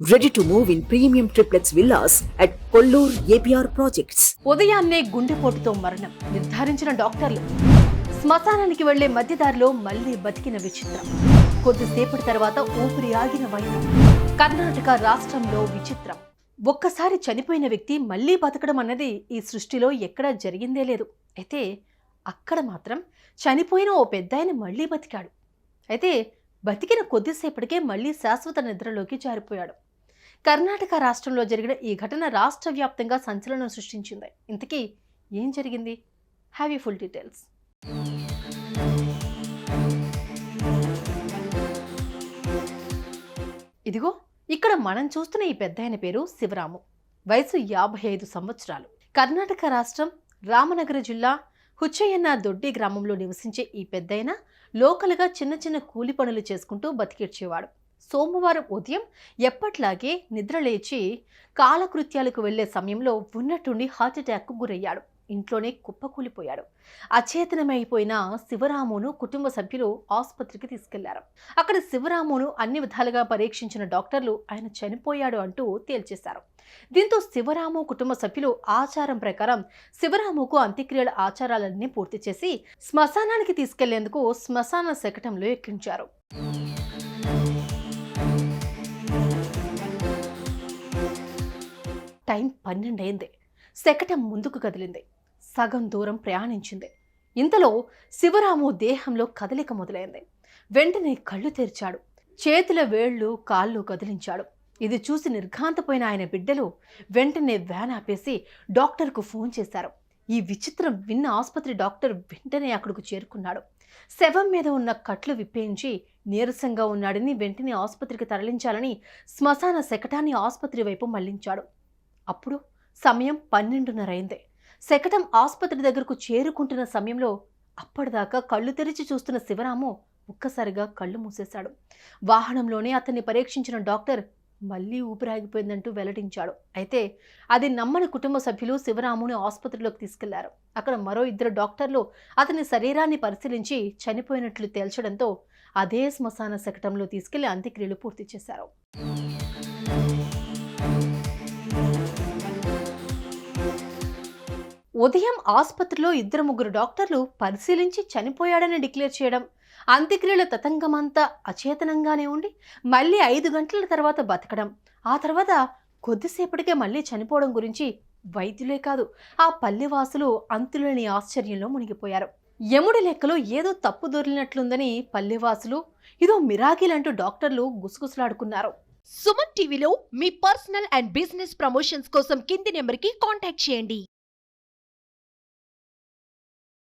Ready to move in premium triplets villas at Kollur APR projects ఉదయాన్నే గుండెపోటుతో మరణం. నిర్ధారించిన డాక్టర్లు. శ్మశానానికి వెళ్ళే మధ్యదారిలో మళ్ళీ బతికిన విచిత్రం. కొద్దిసేపటి తర్వాత ఊపిరి ఆగిన వైద్యం కర్ణాటక రాష్ట్రంలో విచిత్రం. ఒక్కసారి చనిపోయిన వ్యక్తి మళ్ళీ బతకడం అన్నది ఈ సృష్టిలో ఎక్కడా జరిగిందే లేదు. అయితే అక్కడ మాత్రం చనిపోయిన ఓ పెద్దాయన మళ్ళీ బతికాడు. అయితే బతికిన కొద్దిసేపటికే మళ్ళీ శాశ్వత నిద్రలోకి జారిపోయాడు. కర్ణాటక రాష్ట్రంలో జరిగిన ఈ ఘటన రాష్ట్ర వ్యాప్తంగా సంచలనం సృష్టించింది. ఇంతకీ ఏం జరిగింది? హ్యావ్ యూ ఫుల్ డీటెయిల్స్ ఇదిగో ఇక్కడ మనం చూస్తున్న ఈ పెద్ద ఆయన పేరు శివరాము. వయసు యాభై ఐదు సంవత్సరాలు. కర్ణాటక రాష్ట్రం రామనగర జిల్లా హుచ్చయ్యన్న దొడ్డి గ్రామంలో నివసించే ఈ పెద్దయిన లోకల్గా చిన్న చిన్న కూలి పనులు చేసుకుంటూ బతికిడ్చేవాడు. సోమవారం ఉదయం ఎప్పట్లాగే నిద్రలేచి కాలకృత్యాలకు వెళ్ళే సమయంలో ఉన్నట్టుండి హార్ట్అటాక్కు గురయ్యాడు. ఇంట్లోనే కుప్పకూలిపోయాడు. అచేతనమైపోయిన శివరామును కుటుంబ సభ్యులు ఆసుపత్రికి తీసుకెళ్ళారు. అక్కడ శివరామును అన్ని విధాలుగా పరీక్షించిన డాక్టర్లు ఆయన చనిపోయాడు అంటూ తేల్చేశారు. దీంతో శివరాము కుటుంబ సభ్యులు ఆచారం ప్రకారం శివరాముకు అంత్యక్రియల ఆచారాలన్నీ పూర్తి చేసి శ్మశానానికి తీసుకెళ్ళేందుకు శ్మశాన శకటంలో ఎక్కించారు. టైం పన్నెండైంది శకటం ముందుకు కదిలింది. సగం దూరం ప్రయాణించింది. ఇంతలో శివరాము దేహంలో కదలిక మొదలైంది. వెంటనే కళ్ళు తెరిచాడు. చేతుల వేళ్ళు కాళ్ళు కదిలించాడు. ఇది చూసి నిర్ఘాంతపోయిన ఆయన బిడ్డలు వెంటనే వ్యాన్ ఆపేసి డాక్టర్కు ఫోన్ చేశారు. ఈ విచిత్రం విన్న ఆసుపత్రి డాక్టర్ వెంటనే అక్కడికి చేరుకున్నాడు. శవం మీద ఉన్న కట్లు విప్పేయించి నీరసంగా ఉన్నాడని వెంటనే ఆసుపత్రికి తరలించాలని శ్మశాన శకటాన్ని ఆసుపత్రి వైపు మళ్ళించాడు. అప్పుడు సమయం పన్నెండున్నరైందే శకటం ఆసుపత్రి దగ్గరకు చేరుకుంటున్న సమయంలో అప్పటిదాకా కళ్ళు తెరిచి చూస్తున్న శివరాము ఒక్కసారిగా కళ్ళు మూసేశాడు. వాహనంలోనే అతన్ని పరీక్షించిన డాక్టర్ మళ్ళీ ఊపిరాగిపోయిందంటూ వెల్లడించాడు. అయితే అది నమ్మని కుటుంబ సభ్యులు శివరాముని ఆసుపత్రిలోకి తీసుకెళ్ళారు. అక్కడ మరో ఇద్దరు డాక్టర్లు అతని శరీరాన్ని పరిశీలించి చనిపోయినట్లు తేల్చడంతో అదే శ్మశాన శకటంలో తీసుకెళ్ళి అంత్యక్రియలు పూర్తి చేశారు. ఉదయం ఆసుపత్రిలో ఇద్దరు ముగ్గురు డాక్టర్లు పరిశీలించి చనిపోయాడని డిక్లేర్ చేయడం. అంత్యక్రియల తతంగమంతా అచేతనంగానే ఉండి మళ్ళీ ఐదు గంటల తర్వాత బతకడం. ఆ తర్వాత కొద్దిసేపటికే మళ్ళీ చనిపోవడం గురించి వైద్యులే కాదు ఆ పల్లెవాసులు అంతులేని ఆశ్చర్యంలో మునిగిపోయారు. యముడి లెక్కలో ఏదో తప్పు దొరికినట్లుందని పల్లెవాసులు ఇదో మిరాకిల్ అంటూ డాక్టర్లు గుసగుసలాడుకున్నారు. సుమన్ టీవీలో మీ పర్సనల్ అండ్ బిజినెస్ ప్రమోషన్స్ కోసం కింది నెంబర్కి కాంటాక్ట్ చేయండి.